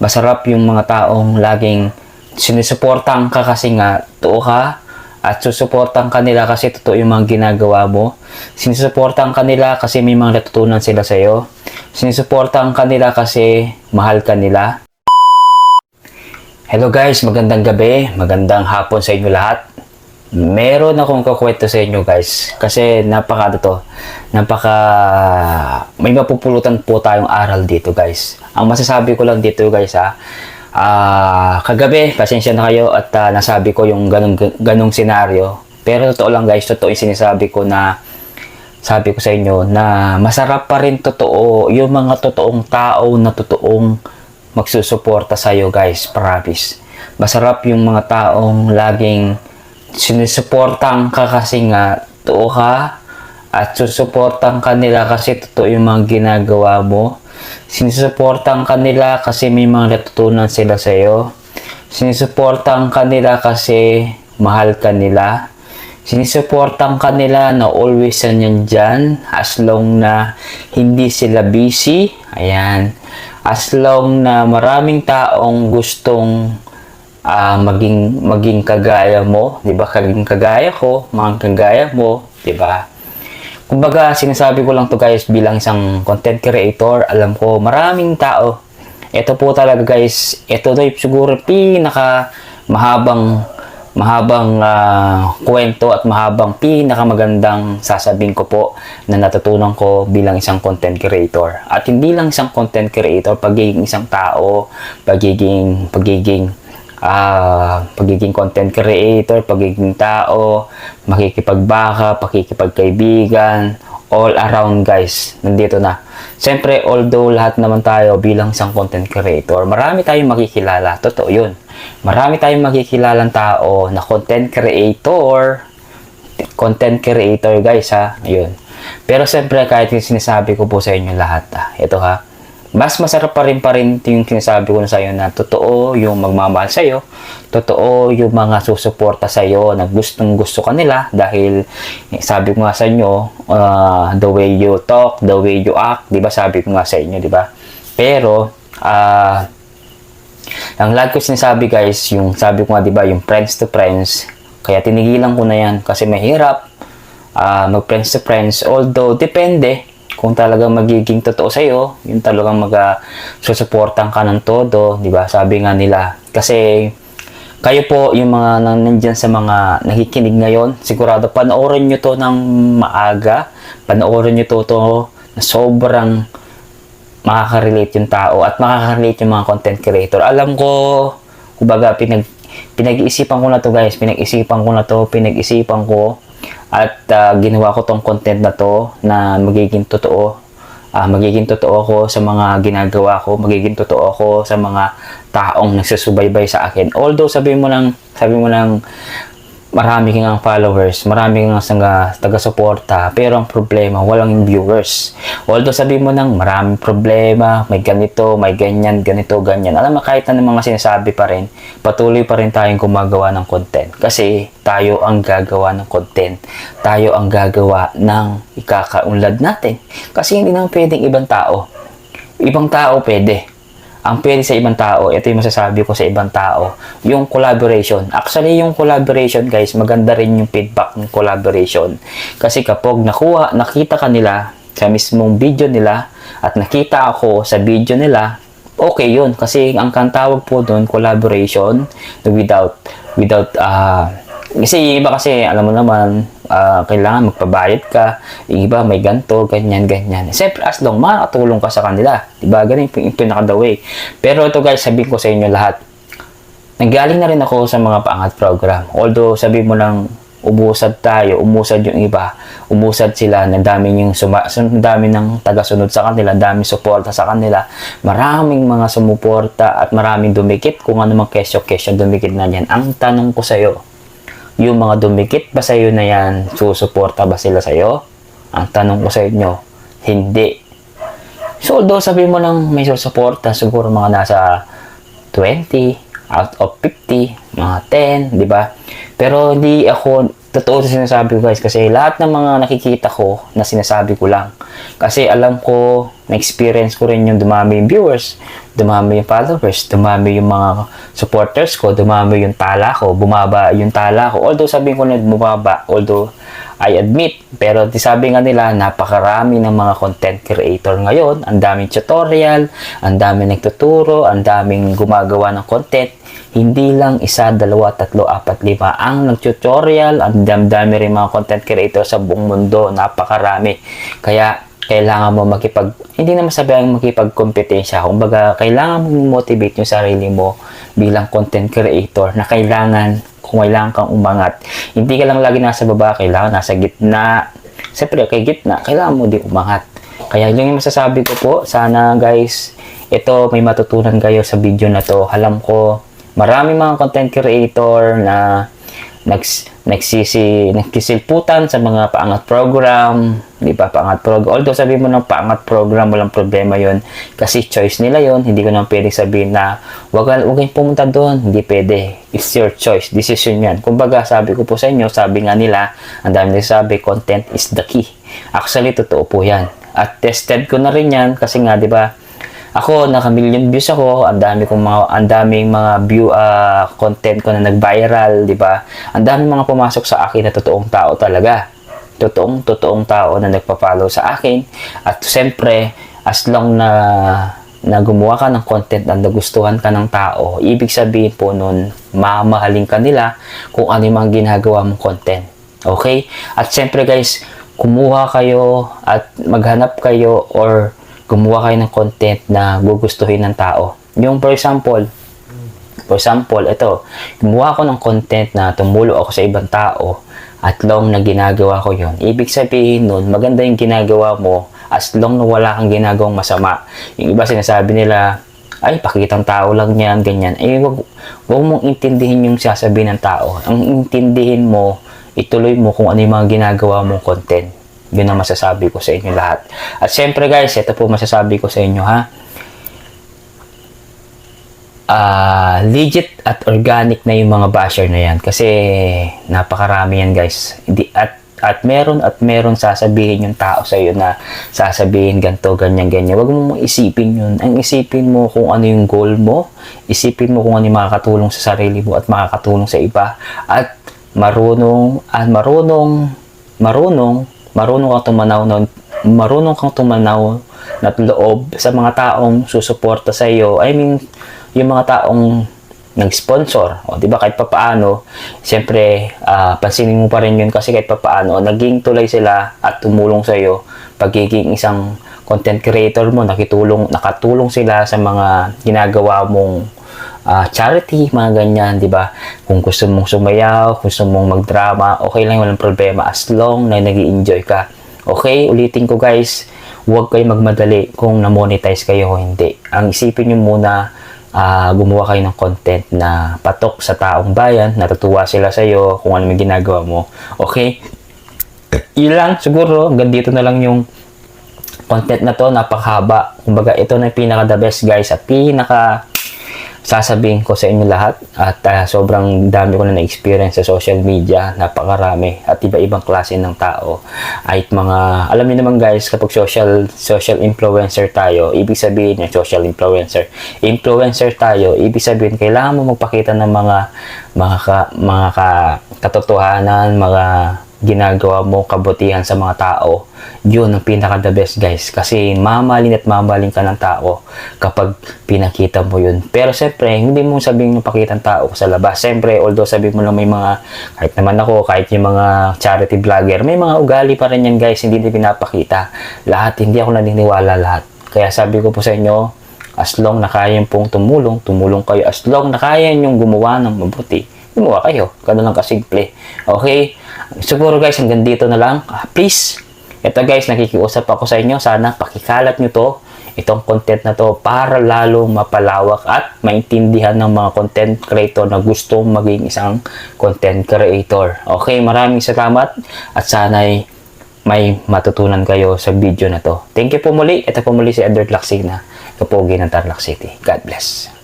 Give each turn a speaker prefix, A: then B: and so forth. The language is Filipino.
A: Masarap yung mga taong laging sinusuportan ka kasi nga totoo ka at susuportan ka nila kasi totoo yung mga ginagawa mo. Sinusuportan ka nila kasi may mga natutunan sila sa'yo. Sinusuportan ka nila kasi mahal ka nila. Hello guys, magandang gabi, magandang hapon sa inyo lahat. Meron akong kakwento sa inyo guys kasi napaka ano to, napaka may mapupulutan po tayong aral dito guys. Ang masasabi ko lang dito guys ha, ah kagabi, pasensya na kayo at ah, nasabi ko yung ganong, ganong senaryo. Pero totoo lang guys, totoo yung sinasabi ko na sabi ko sa inyo na masarap pa rin totoo yung mga totoong tao na totoong magsusuporta sa iyo guys, promise. Masarap yung mga taong laging sinusuportan ka kasi nga totoo ka at susuportan ka nila kasi totoo yung mga ginagawa mo. Sinusuportan ka nila kasi may mga natutunan sila sa iyo. Sinusuportan ka nila kasi mahal ka nila. Sinusuportan ka na always yan dyan as long na hindi sila busy. Ayan. As long na maraming taong gustong ah, maging maging kagaya mo, 'di ba? Kaging kagaya ko, mga kagaya mo, 'di ba? Kumbaga, sinasabi ko lang to guys bilang isang content creator, alam ko maraming tao. Ito po talaga guys, ito na siguro pinaka mahabang mahabang ah, kwento at mahabang pinakamagandang sasabihin ko po na natutunan ko bilang isang content creator. At hindi lang isang content creator, pagiging isang tao, pagiging pagiging ah pagiging content creator, pagiging tao, makikipagbaka, pakikipagkaibigan, all around guys, nandito na. Siyempre, although lahat naman tayo bilang isang content creator, marami tayong makikilala. Totoo yun. Marami tayong makikilalang tao na content creator, content creator guys ha, ayun. Pero siyempre, kahit yung sinasabi ko po sa inyo lahat ha, ito ha, mas masarap pa rin pa rin yung sinasabi ko na sa iyo na totoo yung magmamahal sa iyo, totoo yung mga susuporta sa iyo na gustong gusto ka nila dahil eh, sabi ko nga sa inyo, uh, the way you talk, the way you act, 'di ba? Sabi ko nga sa inyo, 'di ba? Pero ah ang lagi ko sinasabi guys, yung sabi ko nga 'di ba, yung friends to friends, kaya tinigilan ko na 'yan kasi mahirap ah mag friends to friends although depende kung talagang magiging totoo sa iyo, yung talagang mag uh, susuportan ka ng todo, 'di ba? Sabi nga nila kasi kayo po yung mga nandiyan sa mga nakikinig ngayon, sigurado panoorin nyo to ng maaga, panoorin nyo to to na sobrang makaka-relate yung tao at makaka-relate yung mga content creator. Alam ko, kumbaga, pinag, pinag-iisipan ko na to guys, pinag-isipan ko na to, pinag-isipan ko at uh, ginawa ko tong content na to na magiging totoo. Uh, magiging totoo ako sa mga ginagawa ko, magiging totoo ako sa mga taong nagsusubaybay sa akin. Although sabi mo lang, sabi mo lang marami kang followers, marami kang sanga, taga-suporta, pero ang problema, walang viewers. Although sabi mo nang maraming problema, may ganito, may ganyan, ganito, ganyan. Alam mo, kahit anong mga sinasabi pa rin, patuloy pa rin tayong gumagawa ng content. Kasi tayo ang gagawa ng content. Tayo ang gagawa ng ikakaunlad natin. Kasi hindi naman pwedeng ibang tao. Ibang tao pwede ang pwede sa ibang tao, ito yung masasabi ko sa ibang tao, yung collaboration. Actually, yung collaboration, guys, maganda rin yung feedback ng collaboration. Kasi kapag nakuha, nakita ka nila sa mismong video nila at nakita ako sa video nila, okay yun. Kasi ang kantawag po doon, collaboration without, without, uh, kasi iba kasi, alam mo naman, uh, kailangan magpabayad ka, iba may ganto, ganyan, ganyan. Siyempre, as long makakatulong ka sa kanila. Diba? Ganun yung pinaka the way. Pero ito guys, sabihin ko sa inyo lahat, nanggaling na rin ako sa mga paangat program. Although, sabi mo lang, umusad tayo, umusad yung iba, umusad sila, na dami yung suma, dami ng tagasunod sa kanila, dami suporta sa kanila, maraming mga sumuporta at maraming dumikit kung ano mang kesyo-kesyo dumikit na yan. Ang tanong ko sa iyo, yung mga dumikit ba sa iyo na yan, susuporta ba sila sa iyo? Ang tanong ko sa inyo, hindi. So, although sabi mo lang may susuporta, siguro mga nasa 20 out of 50, mga 10, di ba? Pero hindi ako, totoo sa sinasabi ko guys, kasi lahat ng mga nakikita ko na sinasabi ko lang. Kasi alam ko, na-experience ko rin yung dumami yung viewers, dumami yung followers, dumami yung mga supporters ko, dumami yung tala ko, bumaba yung tala ko. Although sabihin ko na bumaba, although I admit, pero di sabi nga nila, napakarami ng mga content creator ngayon, ang daming tutorial, ang daming nagtuturo, ang daming gumagawa ng content, hindi lang isa, dalawa, tatlo, apat, lima ang nag-tutorial, ang dami rin mga content creator sa buong mundo, napakarami. Kaya, kailangan mo makipag, hindi naman sabihin makipag-kompetensya. Kumbaga, kailangan mo motivate yung sarili mo bilang content creator na kailangan, kung kailangan kang umangat. Hindi ka lang lagi nasa baba, kailangan nasa gitna. Siyempre, kay gitna, kailangan mo din umangat. Kaya yun yung masasabi ko po. Sana guys, ito may matutunan kayo sa video na to. Alam ko, marami mga content creator na nags, nagsisi, nagkisilputan sa mga paangat program, di ba, paangat program. Although sabi mo ng paangat program, walang problema yon kasi choice nila yon Hindi ko naman pwede sabihin na wag, wag kayong pumunta doon. Hindi pwede. It's your choice. Decision yan. Kumbaga, sabi ko po sa inyo, sabi nga nila, ang dami nila sabi, content is the key. Actually, totoo po yan. At tested ko na rin yan kasi nga, di ba, ako, naka million views ako, ang dami kong mga, ang daming mga view, ah, content ko na nag-viral, di ba? Ang daming mga pumasok sa akin na totoong tao talaga. Totoong, totoong tao na nagpa-follow sa akin. At siyempre, as long na na gumawa ka ng content na nagustuhan ka ng tao, ibig sabihin po nun, mamahalin ka nila kung ano yung ginagawa mong content. Okay? At siyempre guys, kumuha kayo at maghanap kayo or gumawa kayo ng content na gugustuhin ng tao. Yung for example, for example, ito, gumawa ako ng content na tumulo ako sa ibang tao at long na ginagawa ko yon. Ibig sabihin nun, maganda yung ginagawa mo as long na wala kang ginagawang masama. Yung iba sinasabi nila, ay, pakitang tao lang yan, ganyan. Eh, wag, wag mong intindihin yung sasabihin ng tao. Ang intindihin mo, ituloy mo kung ano yung mga ginagawa mong content. Yun ang masasabi ko sa inyo lahat. At syempre guys, ito po masasabi ko sa inyo ha. Ah, legit at organic na yung mga basher na yan kasi napakarami yan guys. At at meron at meron sasabihin yung tao sa iyo na sasabihin ganto ganyan ganyan. Huwag mo isipin yun. Ang isipin mo kung ano yung goal mo, isipin mo kung ano yung makakatulong sa sarili mo at makakatulong sa iba at marunong at marunong marunong marunong kang tumanaw ng marunong kang tumanaw na loob sa mga taong susuporta sa iyo. I mean, yung mga taong nag-sponsor. O, di ba, kahit papaano, siyempre, ah, pansinin mo pa rin yun kasi kahit papaano, naging tulay sila at tumulong sa iyo pagiging isang content creator mo, nakitulong, nakatulong sila sa mga ginagawa mong ah, charity, mga ganyan, di ba? Kung gusto mong sumayaw, gusto mong magdrama, okay lang, walang problema as long na nag enjoy ka. Okay, ulitin ko guys, huwag kayo magmadali kung na-monetize kayo o hindi. Ang isipin nyo muna, ah, gumawa kayo ng content na patok sa taong bayan, natutuwa sila sa iyo kung ano yung ginagawa mo. Okay? Yun lang, siguro, hanggang dito na lang yung content na to, napakahaba. Kumbaga, ito na yung pinaka the best guys at pinaka sasabihin ko sa inyo lahat at ah, sobrang dami ko na na-experience sa social media, napakarami at iba-ibang klase ng tao. Ay mga, alam niyo naman guys kapag social social influencer tayo ibig sabihin yung social influencer influencer tayo, ibig sabihin kailangan mo magpakita ng mga mga ka, mga ka, katotohanan, mga ginagawa mo kabutihan sa mga tao yun ang pinaka the best guys. Kasi mamahalin at mamahalin ka ng tao kapag pinakita mo yun. Pero siyempre hindi mo sabihin pakita ng tao sa labas. Siyempre although sabi mo lang may mga kahit naman ako kahit yung mga charity vlogger may mga ugali pa rin yan guys. Hindi na pinapakita. Lahat hindi ako naniniwala lahat. Kaya sabi ko po sa inyo as long na kaya pong tumulong tumulong kayo. As long na kaya nyong gumawa ng mabuti gumawa kayo. Ganun lang kasimple. Okay siguro guys hanggang dito na lang. Ah, please. Ito guys nakikiusap ako sa inyo. Sana pakikalat nyo to itong content na to para lalong mapalawak at maintindihan ng mga content creator na gustong maging isang content creator. Okay maraming salamat. At sana'y may matutunan kayo sa video na to. Thank you po muli. Ito po muli si Edward Laksina. Kapogi ng Tarlac City God bless